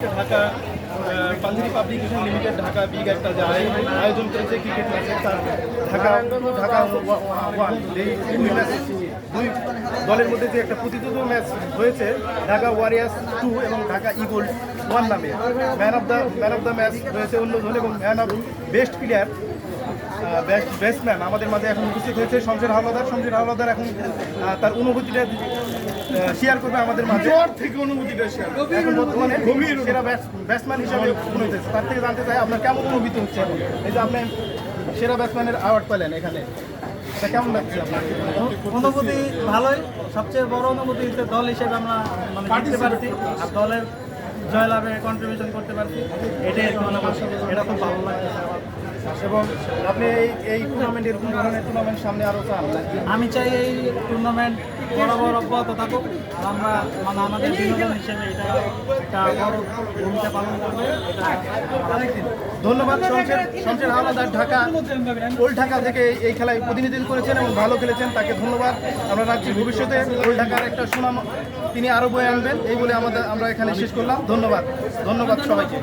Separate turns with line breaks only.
Dhaka Punjabi publication limited Dhaka big একটা যে আয়োজন করেছে ক্রিকেট ম্যাচের ঢাকা ঢাকা ওয়া- ওয়া- ওয়ান দুই ম্যাচ, দুই দলের মধ্যে যে একটা প্রতিদ্বন্দ্বী ম্যাচ হয়েছে, ঢাকা ওয়ারিয়ার্স টু এবং ঢাকা ইগল ওয়ান নামে। Man of the, man of the match রয়েছে অন্যজন এবং man of best player batsman আমাদের মাঝে এখন উপস্থিত হয়েছে। শমশের হাওলাদার শমশের হাওলাদার এখন তার অনুভূতিটা শেয়ার করবে আমাদের মাঝে। থেকে অনুভূতিটা শেয়ার বর্তমানে গভীর সেরা ব্যাটসম্যান হিসাবে মনে হতেছে তার থেকে জানতে চাই আপনার কেমন অনুভূতি হচ্ছে এই যে আপনি সেরা ব্যাটসম্যানের অ্যাওয়ার্ড পেলেন এখানে। কেমন লাগছে
অনুভূতি ভালোই। সবচেয়ে বড় অনুভূতি হচ্ছে দল হিসেবে আমরা মানে জিততে পারছি। আর দলের জয়লাভে কন্ট্রিবিউশন করতে পারছি। এটাই একটু এটা খুব ভালো লাগছে। আমার।
এবং আপনি এই এই টুর্নামেন্ট এরকম ধরনের টুর্নামেন্ট সামনে আরও চান?
আমি চাই এই টুর্নামেন্ট বরাবর অব্যাহত থাকুক আর আমরা মানে আমাদের বিনোদন হিসেবে এটা একটা বড় ভূমিকা পালন করবে।
ধন্যবাদ শমশের শমশের হাওলাদার ঢাকা ওল্ড ঢাকা থেকে এই খেলায় প্রতিনিধিত্ব করেছেন এবং ভালো খেলেছেন তাকে ধন্যবাদ। আমরা রাখছি ভবিষ্যতে ওল্ড ঢাকার একটা সুনাম। তিনি আরও বয়ে আনবেন এই বলে আমাদের আমরা এখানে শেষ করলাম। ধন্যবাদ। ধন্যবাদ সবাইকে।